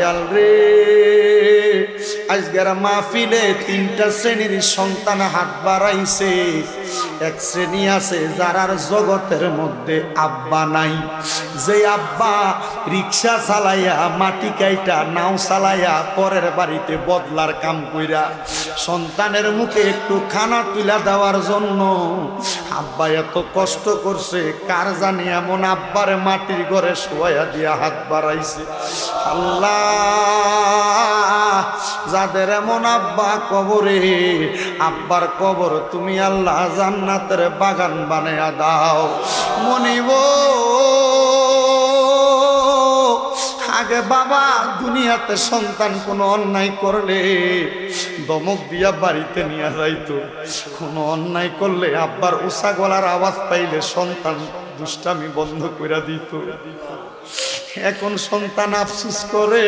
দয়াল রে। আজকের মাহফিলে তিনটা শ্রেণির সন্তান হাত বাড়াইছে। এক শ্রেণি আছে যারার জগতের মধ্যে আব্বা নাই। যে আব্বা রিক্সা চালাইয়া, মাটি কাইটা, নাও চালাইয়া পরের বাড়িতে বদলার কাম কইরা সন্তানের মুখে একটু খানা তুলা দেওয়ার জন্য। আব্বা এত কষ্ট করছে, কার জানি এমন আব্বারে মাটির ঘরে শোয়া দিয়া হাত বাড়াইছে। আল্লাহ! যাদের এমন আব্বা কবরে, আব্বার কবর তুমি আল্লাহ জান্নাতের বাগান বানায়া দাও। মনিব, আগে বাবা দুনিয়াতে সন্তান কোনো অন্যায় করলে, দমক দিয়া বাড়িতে নিয়ে যাইতো। কোনো অন্যায় করলে আব্বার উষা গলার আওয়াজ পাইলে সন্তান দুষ্টামি বন্ধ করে দিত। এখন সন্তান আফসুস করে,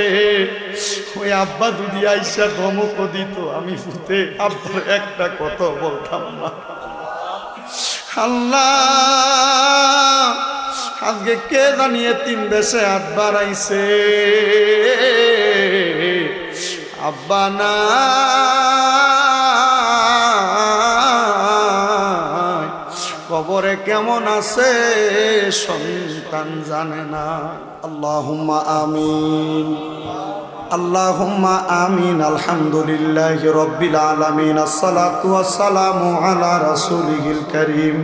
ওই আব্বা যদি আইসা ধমক দিত, আমি ফুতে আব্বার একটা কথা বলতাম না। আল্লাহ, আজকে কে জানিয়ে তিন দেশে হাত বাড়াইছে। আব্বা না কবরে কেমন আছে সন্তান জানে না আল্লাহুম্মা আমিন আল্লাহুম্মা আমিন আলহামদুলিল্লাহি রাব্বিল আলামিন আসসালাতু ওয়াসসালামু আলা রাসূলিল কারীম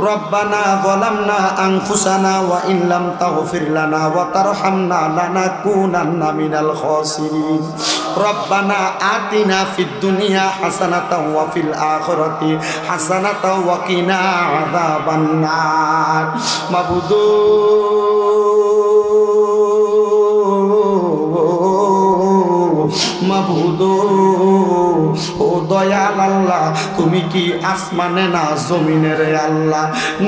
ربنا ظلمنا أنفسنا وإن لم تغفر لنا وترحمنا لنكونن من الخاسرين রব্বানা আতিনা ফিদ দুনিয়া হাসানাতা ওয়া ফিল আখিরাতি হাসানাতা ওয়া কিনা আযাবান নার। মাবুদু। মাবুদু। ও দয়াল আল্লাহ তুমি কি আসমানে না জমিনে রে আল্লাহ?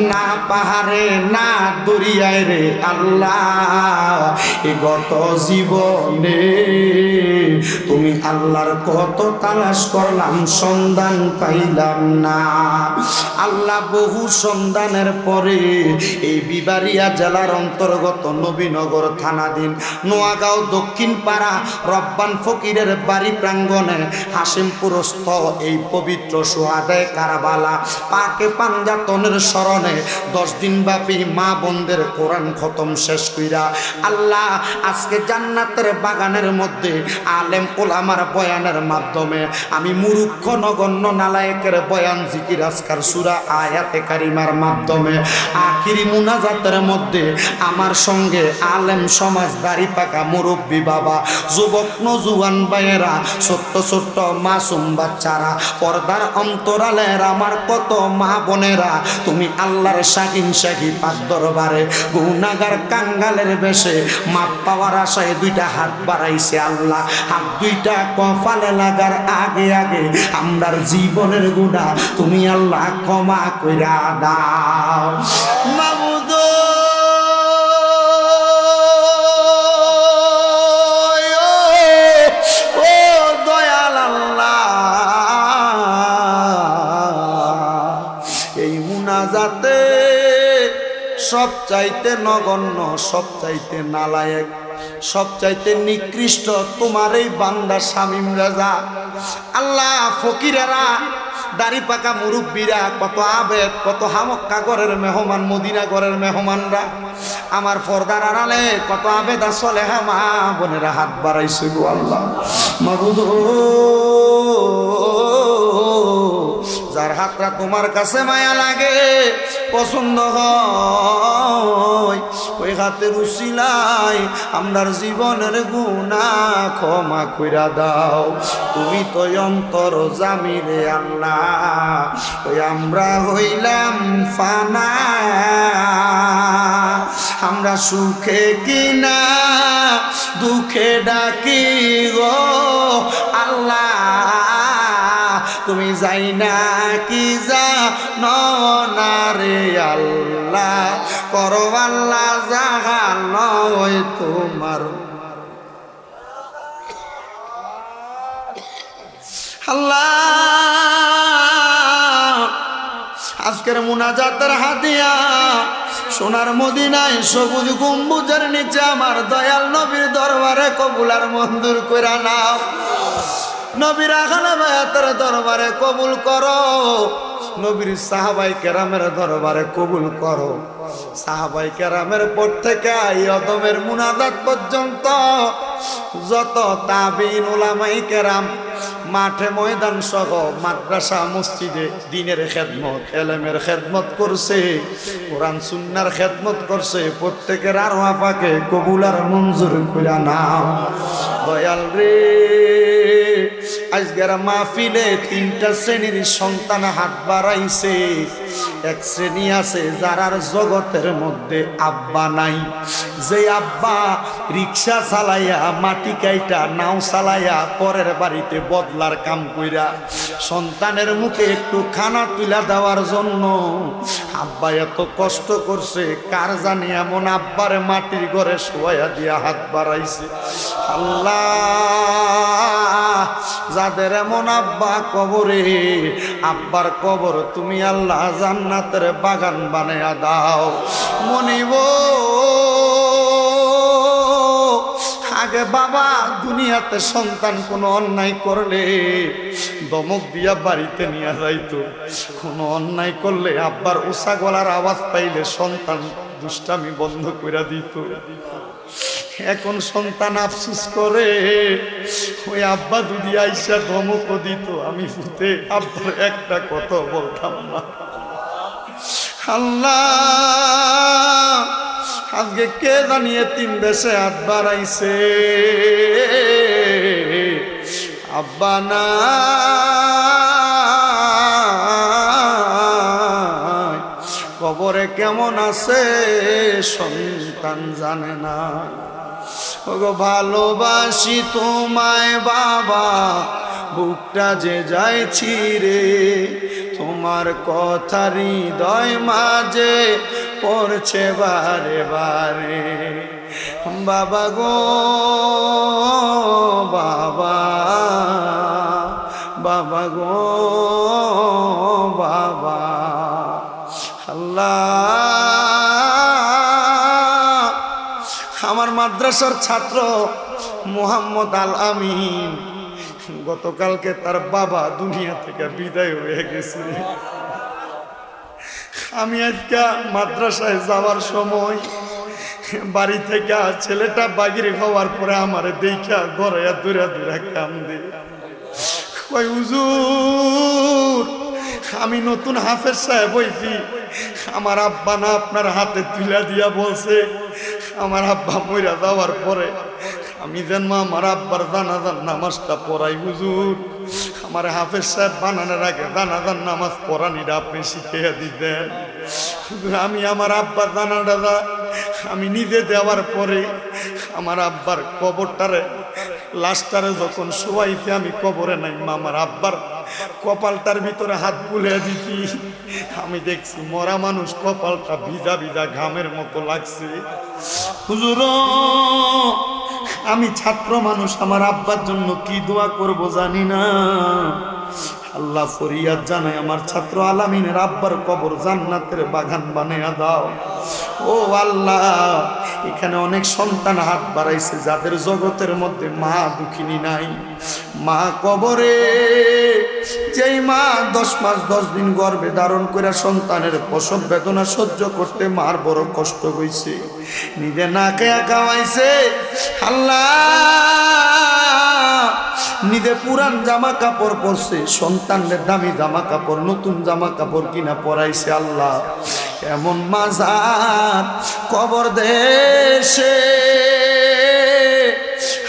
না পাহাড়ে, না দরিয়ায় রে আল্লাহ। এ গত জীবনে তুমি আল্লাহর কত তালাশ করলাম, সন্ধান পাইলাম না। আল্লাহ বহু সন্ধানের পরে এই বিবারিয়া জেলার অন্তর্গত নবীনগর থানাধীন নোয়াগাঁও দক্ষিণ পাড়া রব্বান ফকিরের বাড়ি প্রাঙ্গণে হাসিমপুরস্থ এই পবিত্র সোহাদায় কারাবালা, পাকে পাঞ্জাতনের স্মরণে দশ দিন ব্যাপী মা বোনদের কোরআন খতম শেষ কইরা আল্লাহ আজকে জান্নাতের বাগানের মধ্যে আলেম ওলামার বয়ানের মাধ্যমে আমি মুরুক্ষ নগণ্য নালায়কের বয়ান জিকির আজকার সুরা আয়াতে কারিমার মাধ্যমে আখিরি মুনাজাতের মধ্যে আমার সঙ্গে আলেম সমাজ দাড়ি পাকা মুরব্বী বাবা, যুবক নজুয়ান ভাইয়েরা, ছোট্ট ছোট্ট মাসুম বাচ্চারা, পর্দার অন্তরালের আমার কত মা বোনেরা, তুমি আল্লাহর শাহিন শাহি পাক দরবারে গুনাগার কাঙ্গালের বেশে মাপ পাওয়ার আশায় দুইটা হাত বাড়াইছে আল্লাহ। হাত দুইটা কপালে লাগার আগে আগে আমরার জীবনের গুণা তুমি আল্লাহ ক্ষমা কইরা দাও। সব চাইতে নগণ্য, সব চাইতে নালায়েক, সব চাইতে নিকৃষ্ট তোমার এই বান্দা শামিম রাজা। আল্লাহ ফকিরেরা দাড়ি পাকা মুরব্বীরা, কত আবেগ, কত হামক্কা ঘরের মেহমান, মদিনা ঘরের মেহমানরা। আমার পর্দার আড়ালে কত আবেদ আসলে হ্যাঁ মা বোনেরা হাত বাড়াইছে গো আল্লাহ। যার হাতটা তোমার কাছে মায়া লাগে পছন্দ হয়। ওই হাতের উশিলাই আমরার জীবনের গুণা ক্ষমা কইরা দাও। তুমি তো অন্তর জামিরে আল্লাহ। ওই আমরা হইলাম ফানা। আমরা সুখে কিনা, দুঃখে ডাকি গো আল্লাহ। তুমি যাই না কি যা না রে আল্লাহ? করো আল্লাহ যাহা নয় তোমার। আল্লাহ, আজকের মুনাজাতের হাতিয়া, সোনার মদিনায় সবুজ গম্বুজের নিচে আমার দয়াল নবীর দরবারে কবুলার মঞ্জুর করে নাও। নবীর আখানা বায়াতের দরবারে কবুল করো। নবীর সাহাবাই কেরামের দরবারে কবুল করো। সাহাবাই কেরামের পর থেকে অদমের মুনাজাত পর্যন্ত যত তাবিন ওলামাই কেরাম মাঠে ময়দান সহ মাদ্রাসা, মসজিদে দিনের খেদমত, এলেমের খেদমত করছে, কোরআন, সুন্নার খেদমত করছে, প্রত্যেকের আর পাকে কবুলার মঞ্জুর করে নাও। দয়াল রে। আজকের মাহফিলে তিনটা শ্রেণির সন্তান হাত বাড়াইছে। এক শ্রেণি আছে যারার জগতের মধ্যে আব্বা নাই। যে আব্বা রিক্সা চালাইয়া, মাটি কাইটা, নাও চালাইয়া পরের বাড়িতে বদলার কাম কইরা সন্তানের মুখে একটু খানা তুলা দেওয়ার জন্য। আব্বা এত কষ্ট করছে, কার জানি এমন আব্বারে মাটির ঘরে শোয়া দিয়া হাত বাড়াইছে। আল্লাহ, যাদের এমন আব্বা কবরে, আব্বার কবর তুমি আল্লাহ জান্নাতের বাগান বানায়া দাও। মনিব আগে বাবা দুনিয়াতে সন্তান কোনো অন্যায় করলে দমক দিয়া বাড়িতে নিয়ে যাইতো। কোনো অন্যায় করলে আব্বার উষা গলার আওয়াজ পাইলে সন্তান দুষ্টামি বন্ধ করে দিত। এখন সন্তান আফসুস করে, ওই আব্বা দুদি আইসা ধমকও দিত, আমি ফুতে আব্বার একটা কথা বলতাম না। আল্লাহ, আজকে কে জানিয়ে তিন দেশে হাত বাড়াইছে আব্বা না। কবরে কেমন আছে সন্তান জানে না। ওগো, ভালোবাসি তোমায় বাবা, বুকটা যে যাইছি রে। তোমার কথা হৃদয় মাঝে পড়ছে বারে বারে। বাবা গো, বাবা বাবা গো, বাবা। আল্লাহ, আমার মাদ্রাসার ছাত্র মোহাম্মদ আল আমিন, গতকালকে তার বাবা দুনিয়া থেকে বিদায় হয়ে গেছে। আমি আজকে মাদ্রাসায় যাওয়ার সময় বাড়ি থেকে ছেলেটা বাগির হওয়ার পরে আমার দেখা গড়াইয়া দূরে দূরে কাম হুজুর, আমি নতুন হাফেজ সাহেব হইছি। আমার আব্বা না আপনার হাতে তুলে দিয়া বলছে। আমার আব্বা মইরা যাওয়ার পরে আমি যেন আমার আব্বার জানাজার নামাজটা পড়াই, হুজুর। আমার হাফেজ সাহেব বানানোর আগে জানাজার নামাজ পড়ানিটা আপনি শিখিয়ে দিতেন। আমি আমার আব্বার জানাটা আমি নিজে দেওয়ার পরে আমার আব্বার কবরটারে, লাশটারে যখন শোয়াইছে, আমি কবরে নাই আমার আব্বার কপালটার ভিতরে হাত বুলে দিছি। আমি দেখছি মরা মানুষ কপালটা ভিজা ভিজা ঘামের মতো লাগছে। হুজুর, আমি ছাত্র মানুষ, আমার আব্বার জন্য কি দোয়া করব জানি না। আল্লাহ ফরিয়াদ জানাই আমার ছাত্র আলামিনের আব্বার কবর জান্নাতের বাগান বানিয়ে দাও। ও আল্লাহ, এখানে অনেক সন্তান হাত বাড়াইছে যাদের জগতের মধ্যে মা দুঃখিনী নাই। মা কবরে, যেই মা দশ মাস, দশ দিন গর্ভে ধারণ করে সন্তানের প্রসব বেদনা সহ্য করতে মার বড় কষ্ট হয়েছে নিজে না খেয়া খাওয়াইছে। আল্লাহ নিজে পুরান জামা কাপড় পরছে, সন্তানদের দামি জামা কাপড় নতুন জামা কাপড় কিনা পরাইছে আল্লাহ। এমন মাজার কবর দেশে।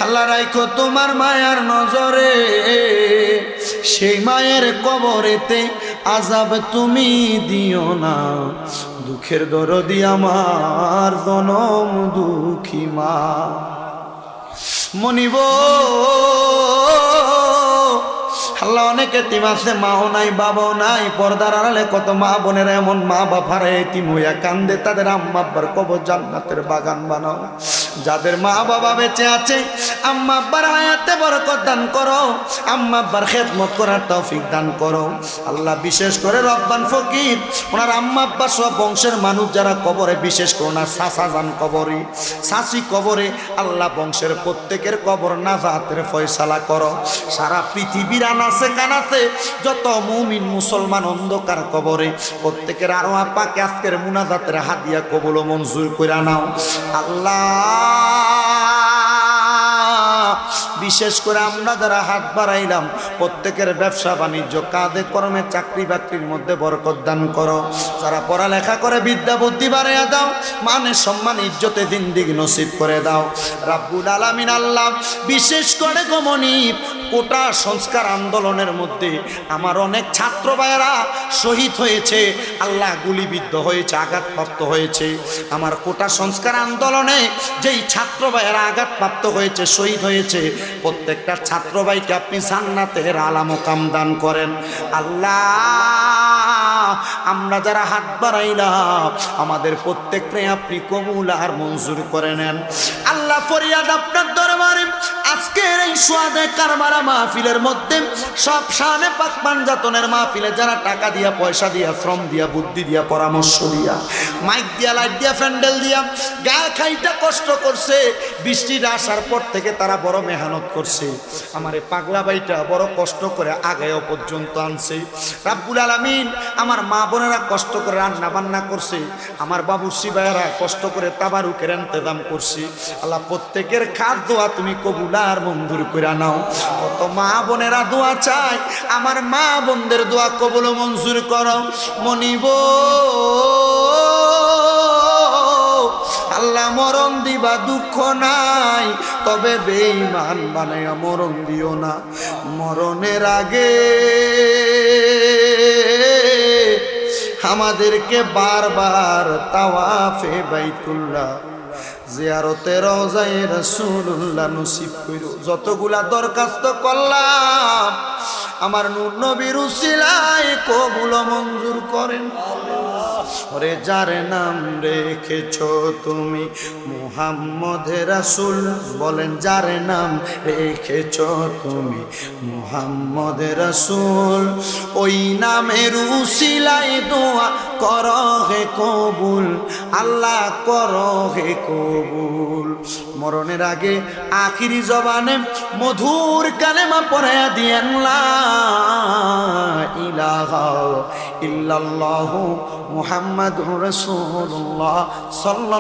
আল্লাহ রাইখো তোমার মায়ার নজরে, সেই মায়ের কবরেতে আজাব তুমি দিও না। দুঃখের দরদি আমার, জনম দুঃখী মা। মনিব আল্লাহ অনেকে এতিম আছে, মাও নাই, বাবাও নাই, পর্দার আড়ালে কত মা বোনের, এমন মা বাপারা এতিম হইয়া কান্দে, তাদের আম্মা আব্বার কবর জান্নাতের বাগান বানাও। যাদের মা বাবা বেঁচে আছে, আম্মা আব্বার হায়াতে বরকত দান করো, আম্মা আব্বার খেদমত করার তৌফিক দান করো। আল্লাহ বিশেষ করে রব্বান ফকির, ওনার আম্মা আব্বা সব বংশের মানুষ যারা কবরে, বিশেষ করে ওনার সাসা যান কবরে শাসি কবরে, আল্লাহ বংশের প্রত্যেকের কবর নাজাতের ফয়সালা করো। সারা পৃথিবীর আনাসে কানাতে যত মুমিন মুসলমান অন্ধকার কবরে, প্রত্যেকের আরও আপাকে আজকের মুনাজাতের হাদিয়া কবল মঞ্জুর করে নাও। আল্লাহ বিশেষ করে আমরা যারা হাত বাড়াইলাম, প্রত্যেকের ব্যবসা বাণিজ্য কাঁধে কর্মে চাকরি বাকরির মধ্যে বরকত দান করো। যারা পড়ালেখা করে, বিদ্যা বুদ্ধি বাড়াইয়া দাও মানে সম্মান, ইজ্জতে দিন দিক নসিব করে দাও। রাব্বুল আলামিন আল্লাহ, বিশেষ করে গমনী কোটা সংস্কার আন্দোলনের মধ্যে আমার অনেক ছাত্র ভাইয়েরা শহীদ হয়েছে। আল্লাহ গুলিবিদ্ধ হয়েছে, আঘাতপ্রাপ্ত হয়েছে। আমার কোটা সংস্কার আন্দোলনে যেই ছাত্র ভাইয়েরা আঘাতপ্রাপ্ত হয়েছে, শহীদ হয়েছে, প্রত্যেকটা ছাত্র ভাইকে আপনি জান্নাতের আলামকাম দান করেন। আল্লাহ আমরা যারা হাত বাড়াইলাম, আমাদের প্রত্যেককে আপনি কবুল আর মঞ্জুর করে নেন। আল্লাহ ফরিয়াদ আপনার দরবারে, আজকের এই সোয়াদে কারবারা মাহফিলের মধ্যে সব শানে পাক পাঞ্জাতনের মাহফিলে যারা টাকা দিয়া, পয়সা দিয়া, শ্রম দিয়া, বুদ্ধি দিয়া, পরামর্শ দিয়া, মাইক দিয়া, লাইট দিয়া প্যান্ডেল দিয়া, গা খাইটা কষ্ট করছে বৃষ্টির আসার পর থেকে তারা বড় মেহনত করছে। আমার এই পাগলা বাইটা বড় কষ্ট করে আগেও পর্যন্ত আনছে। রাব্বুল আলামিন আমার মা বোনেরা কষ্ট করে রান্না বান্না করছে, আমার বাবু শিবায়রা কষ্ট করে তাবারুকের ইন্তজাম করছি। আল্লাহ, প্রত্যেকের খাদ দোয়া তুমি কবুলার মঞ্জুর করে নাও। কত মা বোনেরা দোয়া চাই আমার মা বোনদের দোয়া কবুল মঞ্জুর করো। মনিব, আল্লাহ, মরণ দিবা দুঃখ নাই, তবে বেঈমান বানাইয়া মরণ দিও না। মরণের আগে আমাদেরকে বারবার তাওয়াফে বাইতুল্লাহ, জিয়ারতে রওজায়ে রাসূলুল্লাহ নসিব কইরো, যতগুলা দরখাস্ত করলাম, আমার নূর নবীর উসিলায় কবুল মঞ্জুর করেন। ওরে যার নাম রেখেছ তুমি? মুহাম্মদ রাসূল বলেন, যার নাম রেখেছ তুমি? মুহাম্মদ রাসূল, ওই নামের উসিলায় দোয়া কর হে কবুল, আল্লাহ কর হে কবুল। মরণের আগে আখিরি জবানে মধুর কালেমা পড়াইয়া দিয়েন, লা إلا الله محمد رسول الله صلى الله